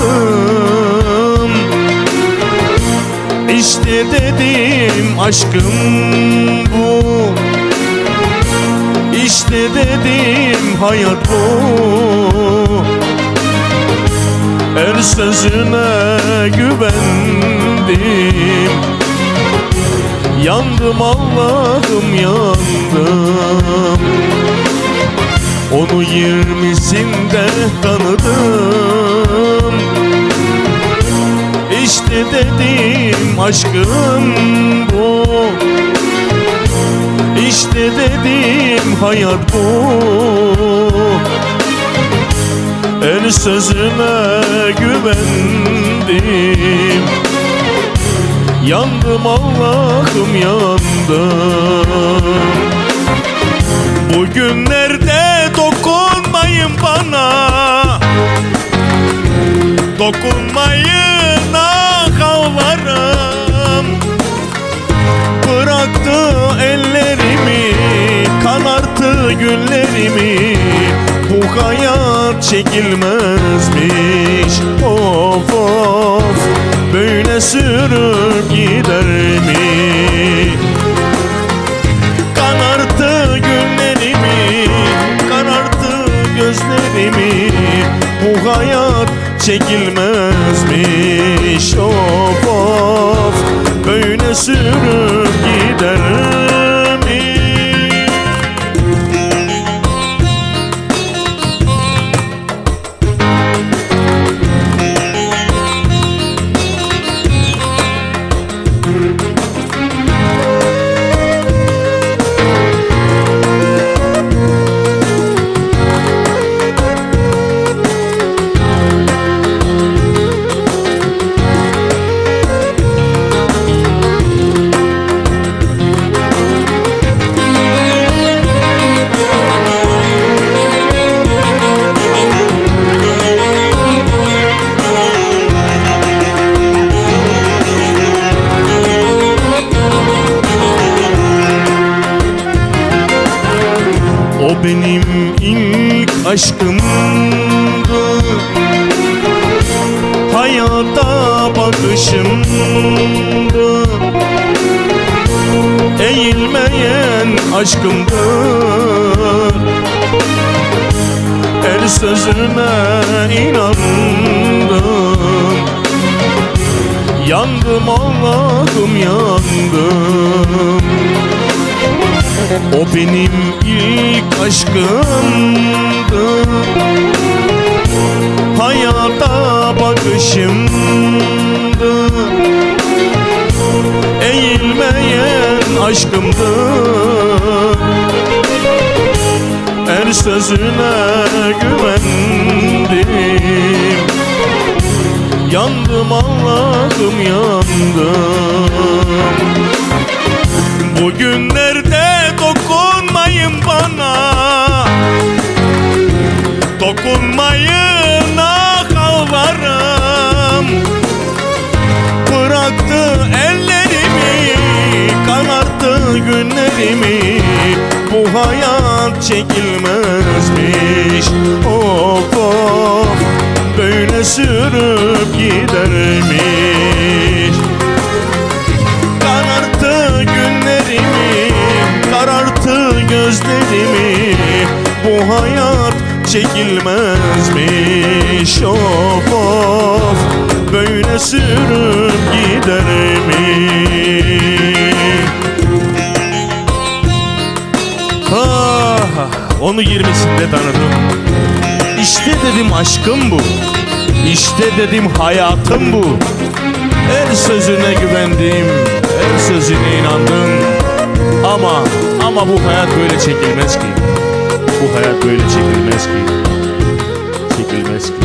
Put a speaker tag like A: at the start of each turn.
A: anladım. İşte dedim aşkım bu. İşte dedim hayat bu. Her sözüne güvendim. Yandım Allah'ım yandım. Onu yirmisinde tanıdım. İşte dedim aşkım bu. İşte dedim hayat bu. El sözüne güvendim. Yandım Allah'ım yandım Dokunmayın ah ağlarım Bıraktı ellerimi Kanarttı günlerimi Bu hayat çekilmezmiş Of of. Böyle sürüp gider mi? Kanarttı günlerimi Kararttı gözlerimi. Bu hayat çekilmezmiş Böyle O benim ilk aşkımdı. Hayata bakışımdı. Eğilmeyen aşkımdı. Her sözüne inandım Yandım Allah'ım yandım o benim ilk aşkımdı Hayata bakışımdı Eğilmeyen aşkımdı Her sözüne güvendim. Yandım Allah'ım yandım. Bugünlerde dokunmayın bana. Dokunmayın ah ağlarım Bıraktı ellerimi Kanarttı günlerimi. Bu hayat çekilmezmiş. Of of Böyle sürüp gidermiş çekilmezmiş Of of Böyle sürüp gider mi? Ah, onu yirmisinde tanıdım İşte dedim aşkım bu İşte dedim hayatım bu her sözüne güvendim, her sözüne inandım. Ama, ama bu hayat böyle çekilmez ki. Bu hayat böyle çekilmez ki. Çekilmez ki.